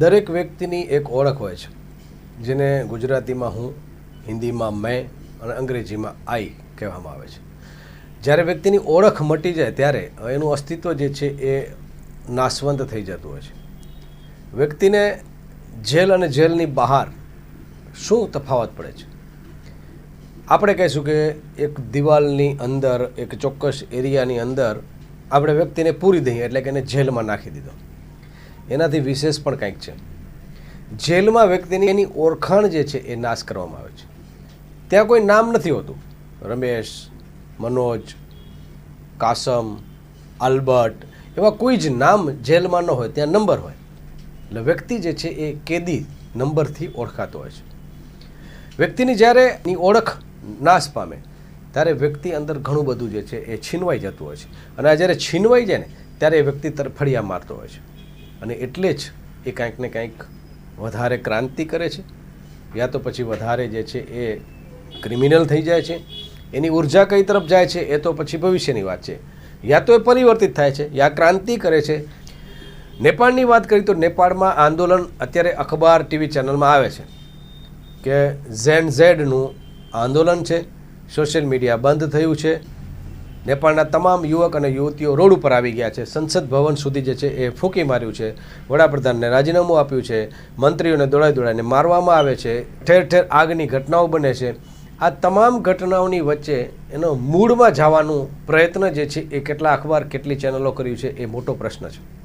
દરેક વ્યક્તિની એક ઓળખ હોય છે, જેને ગુજરાતીમાં હું, હિન્દીમાં મેં અને અંગ્રેજીમાં આઈ કહેવામાં આવે છે. જ્યારે વ્યક્તિની ઓળખ મટી જાય ત્યારે એનું અસ્તિત્વ જે છે એ નાશવંત થઈ જતું હોય છે. વ્યક્તિને જેલ અને જેલની બહાર શું તફાવત પડે છે? આપણે કહીશું કે એક દિવાલની અંદર, એક ચોક્કસ એરિયાની અંદર આપણે વ્યક્તિને પૂરી દઈએ એટલે કે એને જેલમાં નાખી દીધો. એનાથી વિશેષ પણ કંઈક છે. જેલમાં વ્યક્તિની એની ઓળખાણ જે છે એ નાશ કરવામાં આવે છે. ત્યાં કોઈ નામ નથી હોતું. રમેશ, મનોજ, કાસમ, આલ્બર્ટ એવા કોઈ જ નામ જેલમાં ન હોય, ત્યાં નંબર હોય. એટલે વ્યક્તિ જે છે એ કેદી નંબરથી ઓળખાતો હોય છે. વ્યક્તિની જ્યારે એની ઓળખ નાશ પામે, ત્યારે વ્યક્તિ અંદર ઘણું બધું જે છે એ છીનવાઈ જતું હોય છે. અને આ જ્યારે છીનવાઈ જાય ને, ત્યારે એ વ્યક્તિ તરફડિયા મારતો હોય છે. અને એટલે જ એ કાંઈક ને કાંઈક વધારે ક્રાંતિ કરે છે. યા તો પછી વધારે જે છે એ ક્રિમિનલ થઈ જાય છે. એની ઊર્જા કઈ તરફ જાય છે એ તો પછી ભવિષ્યની વાત છે. યા તો એ પરિવર્તિત થાય છે, યા ક્રાંતિ કરે છે. નેપાળની વાત કરી તો નેપાળમાં આંદોલન અત્યારે અખબાર ટીવી ચેનલમાં આવે છે કે ઝેન ઝેડનું આંદોલન છે. સોશિયલ મીડિયા બંધ થયું છે. નેપાળના તમામ યુવક અને યુવતીઓ રોડ ઉપર આવી ગયા છે. સંસદ ભવન સુધી જે છે એ ફૂંકી માર્યું છે. વડાપ્રધાનને રાજીનામું આપ્યું છે. મંત્રીઓને દોડાઈ દોડાઈને મારવામાં આવે છે. ઠેર ઠેર આગની ઘટનાઓ બને છે. આ તમામ ઘટનાઓની વચ્ચે એનો મૂળમાં જવાનું પ્રયત્ન જે છે એ કેટલા અખબાર, કેટલી ચેનલો કર્યું છે એ મોટો પ્રશ્ન છે.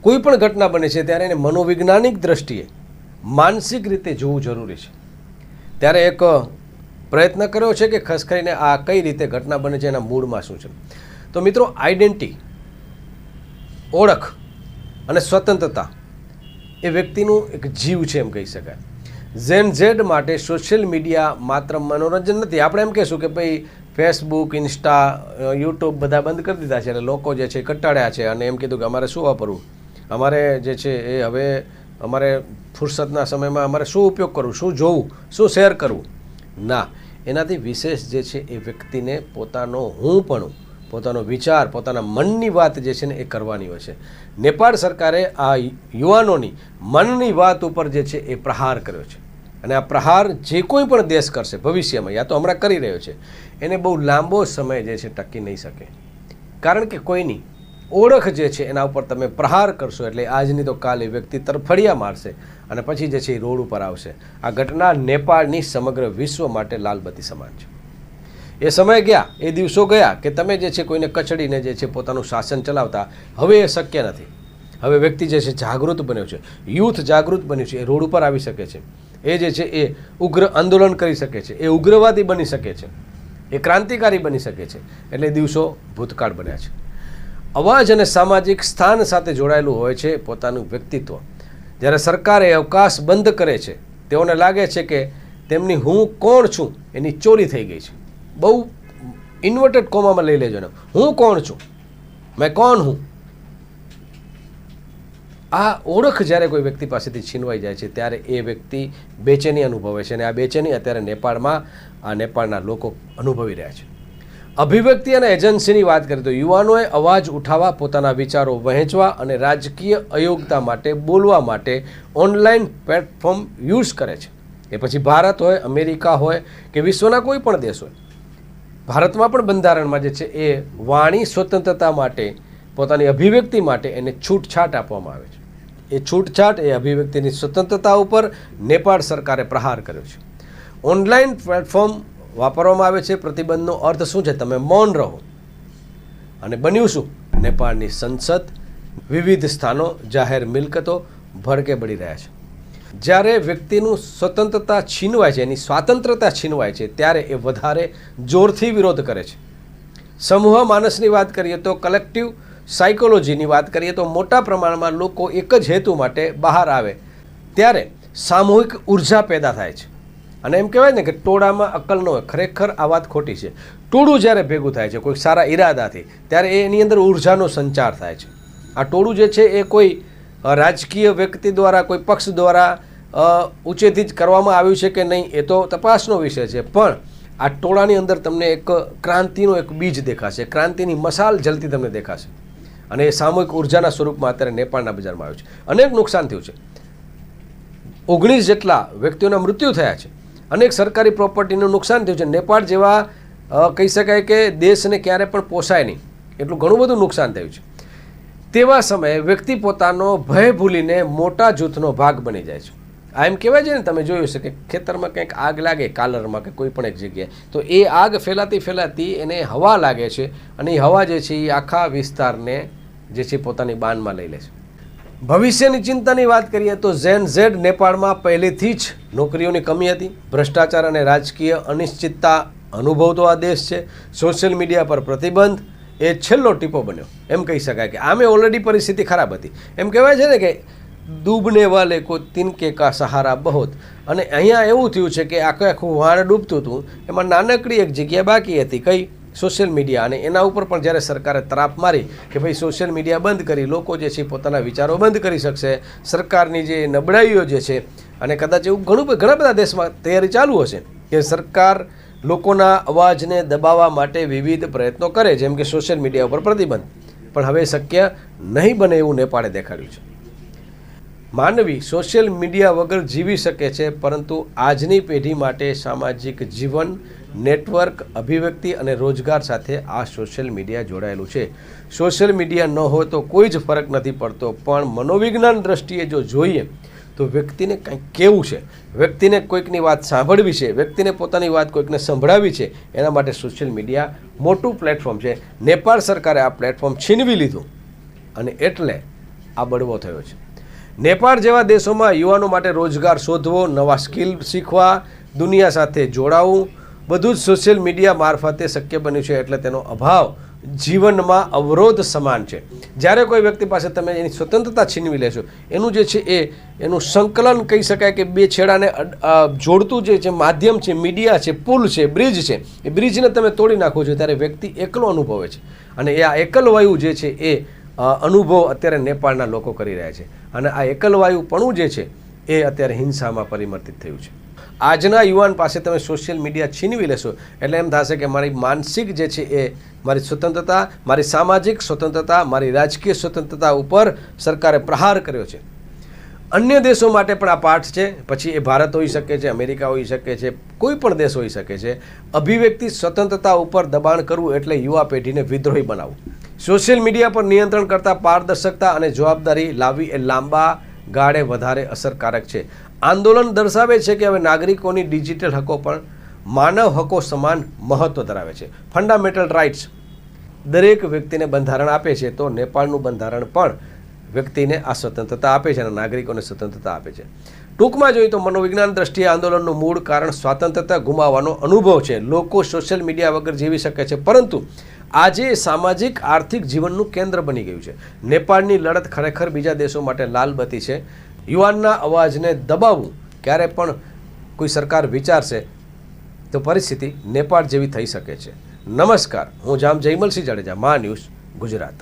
કોઈ પણ ઘટના બને છે ત્યારે એને મનોવૈજ્ઞાનિક દ્રષ્ટિએ માનસિક રીતે જોવું જરૂરી છે. ત્યારે એક પ્રયત્ન કર્યો છે કે ખાસ કરીને આ કઈ રીતે ઘટના બને છે એના મૂળમાં શું છે. તો મિત્રો આઈડેન્ટિટી ઓળખ અને સ્વતંત્રતા એ વ્યક્તિનું એક જીવ છે એમ કહી શકાય. ઝેન ઝેડ માટે સોશિયલ મીડિયા માત્ર મનોરંજન નથી. આપણે એમ કહેશું કે ભાઈ ફેસબુક ઇન્સ્ટા યુટ્યુબ બધા બંધ કરી દીધા છે અને લોકો જે છે કંટાળ્યા છે અને એમ કીધું કે અમારે શું વાપરવું? અમારે જે છે એ હવે અમારે ફુરસદના સમયમાં અમારે શું ઉપયોગ કરવું? શું જોવું? શું શેર કરવું? ના. એનાથી વિશેષ જે છે એ વ્યક્તિને પોતાનો હું પણ પોતાનો વિચાર, પોતાના મનની વાત જે છે ને એ કરવાની હોય છે. નેપાળ સરકારે આ યુવાનોની મનની વાત ઉપર જે છે એ પ્રહાર કર્યો છે. અને આ પ્રહાર જે કોઈ પણ દેશ કરશે, ભવિષ્યમાં, યા તો હમણાં કરી રહ્યો છે, એને બહુ લાંબો સમય જે છે ટકી નહીં શકે. કારણ કે કોઈની ઓળખ જે છે એના ઉપર તમે પ્રહાર કરશો એટલે આજની તો કાલે વ્યક્તિ તરફડિયા મારશે અને પછી જે છે એ રોડ ઉપર આવશે. આ ઘટના નેપાળની સમગ્ર વિશ્વ માટે લાલબત્તી સમાન છે. એ સમય ગયા, એ દિવસો ગયા કે તમે જે છે કોઈને કચડીને જે છે પોતાનું શાસન ચલાવતા, હવે એ શક્ય નથી. હવે વ્યક્તિ જે છે જાગૃત બન્યો છે. યુથ જાગૃત બન્યું છે. એ રોડ ઉપર આવી શકે છે. એ જે છે એ ઉગ્ર આંદોલન કરી શકે છે. એ ઉગ્રવાદી બની શકે છે. એ ક્રાંતિકારી બની શકે છે. એટલે દિવસો ભૂતકાળ બન્યા છે. અવાજ અને સામાજિક સ્થાન સાથે જોડાયેલું હોય છે પોતાનું વ્યક્તિત્વ. જ્યારે સરકારે અવકાશ બંધ કરે છે, તેઓને લાગે છે કે તેમની હું કોણ છું એની ચોરી થઈ ગઈ છે. બહુ ઇન્વર્ટેડ કોમામાં લઈ લેજો ને હું કોણ છું? મેં કોણ હું? આ ઓળખ જ્યારે કોઈ વ્યક્તિ પાસેથી છીનવાઈ જાય છે, ત્યારે એ વ્યક્તિ બેચેની અનુભવે છે અને આ બેચેની અત્યારે નેપાળમાં, આ નેપાળના લોકો અનુભવી રહ્યા છે. અભિવ્યક્તિ અને એજન્સીની વાત કરીએ તો યુવાનોએ અવાજ ઉઠાવવા, પોતાના વિચારો વહેંચવા અને રાજકીય અયોગ્યતા માટે બોલવા માટે ઓનલાઈન પ્લેટફોર્મ યુઝ કરે છે. એ પછી ભારત હોય, અમેરિકા હોય કે વિશ્વના કોઈ પણ દેશ હોય, ભારતમાં પણ બંધારણમાં જે છે એ વાણી સ્વતંત્રતા માટે, પોતાની અભિવ્યક્તિ માટે એને છૂટછાટ આપવામાં આવે છે. એ છૂટછાટ, એ અભિવ્યક્તિની સ્વતંત્રતા ઉપર નેપાળ સરકારે પ્રહાર કર્યો છે. ઓનલાઈન પ્લેટફોર્મ વાપરવામાં આવે છે. પ્રતિબંધનો અર્થ શું છે? તમે મૌન રહો. અને બન્યું શું? નેપાળની સંસદ વિવિધ સ્થાનો જાહેર મિલકતો ભડકે બળી રહ્યા છે. જ્યારે વ્યક્તિનું સ્વતંત્રતા છીનવાય છે, એની સ્વાતંત્રતા છીનવાય છે, ત્યારે એ વધારે જોરથી વિરોધ કરે છે. સમૂહ માનસની વાત કરીએ તો કલેક્ટિવ સાયકોલોજીની વાત કરીએ તો મોટા પ્રમાણમાં લોકો એક જ હેતુ માટે બહાર આવે. ત્યારે સામૂહિક ઊર્જા પેદા થાય છે. અને એમ કહેવાય ને કે ટોળામાં અક્કલ ન હોય. ખરેખર આ વાત ખોટી છે. ટોળું જ્યારે ભેગું થાય છે કોઈ સારા ઈરાદાથી, ત્યારે એની અંદર ઉર્જાનો સંચાર થાય છે. આ ટોળું જે છે, એ કોઈ રાજકીય વ્યક્તિ દ્વારા, કોઈ પક્ષ દ્વારા ઉચેથી જ કરવામાં આવ્યું છે કે નહીં, એ તો તપાસનો વિષય છે. પણ આ ટોળાની અંદર તમને એક ક્રાંતિનો એક બીજ દેખાશે. ક્રાંતિની મસાલ જલતી તમને દેખાશે. અને એ સામૂહિક ઉર્જાના સ્વરૂપમાં અત્યારે નેપાળના બજારમાં આવ્યું છે. અનેક નુકસાન થયું છે. ઓગણીસ જેટલા વ્યક્તિઓના મૃત્યુ થયા છે. અનેક સરકારી પ્રોપર્ટીનું નુકસાન થયું છે. નેપાળ જેવા કહી શકાય કે દેશને ક્યારે પણ પોસાય નહીં. એટલું ઘણું બધું નુકસાન થયું છે. તેવા સમયે વ્યક્તિ પોતાનો ભય ભૂલીને મોટા જૂથનો ભાગ બની જાય છે. આ એમ કહેવાય છે ને, તમે જોયું છે કે ખેતરમાં કંઈક આગ લાગે, કાલરમાં કે કોઈ પણ એક જગ્યાએ, તો એ આગ ફેલાતી ફેલાતી એને હવા લાગે છે. અને એ હવા જે છે એ આખા વિસ્તારને જે છે પોતાની બાનમાં લઈ લે છે. ભવિષ્યની ચિંતાની વાત કરીએ તો ઝેન ઝેડ નેપાળમાં પહેલેથી જ નોકરીઓની કમી હતી. ભ્રષ્ટાચાર અને રાજકીય અનિશ્ચિતતા અનુભવતો આ દેશ છે. સોશિયલ મીડિયા પર પ્રતિબંધ એ છેલ્લો ટીપો બન્યો. એમ કહી શકાય કે આમે ઓલરેડી પરિસ્થિતિ ખરાબ હતી. એમ કહેવાય છે ને કે ડૂબને વાલે કો તિનકે કા સહારા બહોત. અને અહીંયા એવું થયું છે કે આખું આખું વાણ ડૂબતું હતું. એમાં નાનકડી એક જગ્યા બાકી હતી. કઈ? સોશિયલ મીડિયા અને એના ઉપર પણ જ્યારે સરકારે તરાપ મારી કે ભાઈ સોશિયલ મીડિયા બંધ કરી, લોકો જે છે પોતાના વિચારો બંધ કરી શકશે, સરકારની જે નબળાઈઓ જે છે અને કદાચ એવું ઘણું ઘણા બધા દેશમાં તૈયારી ચાલુ હશે કે સરકાર લોકોના અવાજને દબાવવા માટે વિવિધ પ્રયત્નો કરે, જેમ કે સોશિયલ મીડિયા ઉપર પ્રતિબંધ. પણ હવે શક્ય નહીં બને એવું નેપાળે દેખાડ્યું છે. માનવી સોશિયલ મીડિયા વગર જીવી શકે છે, પરંતુ આજની પેઢી માટે સામાજિક જીવન, નેટવર્ક, અભિવ્યક્તિ અને રોજગાર સાથે આ સોશિયલ મીડિયા જોડાયેલું છે. સોશિયલ મીડિયા ન હોય તો કોઈ જ ફરક નથી પડતો, પણ મનોવિજ્ઞાન દ્રષ્ટિએ જો જોઈએ, તો વ્યક્તિને કંઈક કેવું છે. વ્યક્તિને કોઈકની વાત સાંભળવી છે, વ્યક્તિને પોતાની વાત કોઈકને સંભળાવી છે, એના માટે સોશિયલ મીડિયા મોટું પ્લેટફોર્મ છે. નેપાળ સરકારે આ પ્લેટફોર્મ છીનવી લીધું અને એટલે આ બળવો થયો છે. નેપાળ જેવા દેશોમાં યુવાનો માટે રોજગાર શોધવો, નવા સ્કિલ શીખવા, દુનિયા સાથે જોડાવું, બધું જ સોશિયલ મીડિયા મારફતે શક્ય બન્યું છે એટલે તેનો અભાવ જીવનમાં અવરોધ સમાન છે. જ્યારે કોઈ વ્યક્તિ પાસે તમે એની સ્વતંત્રતા છીનવી લેશો, એનું જે છે એ, એનું સંકલન કહી શકાય કે બે છેડાને જોડતું જે છે, માધ્યમ છે, મીડિયા છે, પુલ છે, બ્રિજ છે, એ બ્રિજને તમે તોડી નાખો છો ત્યારે વ્યક્તિ એકલો અનુભવે છે. અને એ આ એકલવાયુ જે છે એ અનુભવ અત્યારે નેપાળના લોકો કરી રહ્યા છે. અને આ એકલવાયુપણું જે છે, એ અત્યારે હિંસામાં પરિવર્તિત થયું છે. આજના યુવાન પાસે તમે સોશિયલ મીડિયા છીનવી લેશો, એટલે એમ થશે કે મારી માનસિક જે છે, એ મારી સ્વતંત્રતા, મારી સામાજિક સ્વતંત્રતા, મારી રાજકીય સ્વતંત્રતા ઉપર સરકારે પ્રહાર કર્યો છે. અન્ય દેશો માટે પણ આ પાઠ છે. પછી એ ભારત હોઈ શકે છે, અમેરિકા હોઈ શકે છે, કોઈ પણ દેશ હોઈ શકે છે. અભિવ્યક્તિ સ્વતંત્રતા ઉપર દબાણ કરવું એટલે યુવા પેઢીને વિદ્રોહી બનાવવું. સોશિયલ મીડિયા પર નિયંત્રણ કરતાં પારદર્શકતા અને જવાબદારી લાવવી એ લાંબા ગાળે વધારે અસરકારક છે. આંદોલન દર્શાવે છે કે હવે નાગરિકોની ડિજિટલ હકો પણ માનવ હકો સમાન મહત્વ ધરાવે છે. ફંડામેન્ટલ રાઇટ્સ દરેક વ્યક્તિને બંધારણ આપે છે તો નેપાળનું બંધારણ પણ વ્યક્તિને આ સ્વતંત્રતા આપે છે અને નાગરિકોને સ્વતંત્રતા આપે છે. ટૂંકમાં જોઈએ તો મનોવિજ્ઞાન દ્રષ્ટિએ આંદોલનનું મૂળ કારણ સ્વાતંત્રતા ગુમાવવાનો અનુભવ છે. લોકો સોશિયલ મીડિયા વગર જીવી શકે છે. પરંતુ આજે સામાજિક, આર્થિક જીવનનું કેન્દ્ર બની ગયું છે. નેપાળની લડત ખરેખર બીજા દેશો માટે લાલબત્તી છે. યુવાનના અવાજને દબાવવું ક્યારે પણ કોઈ સરકાર વિચારશે તો પરિસ્થિતિ નેપાળ જેવી થઈ શકે છે. નમસ્કાર, હું જામ જયમલસિંહ જાડેજા, મા ન્યૂઝ ગુજરાત.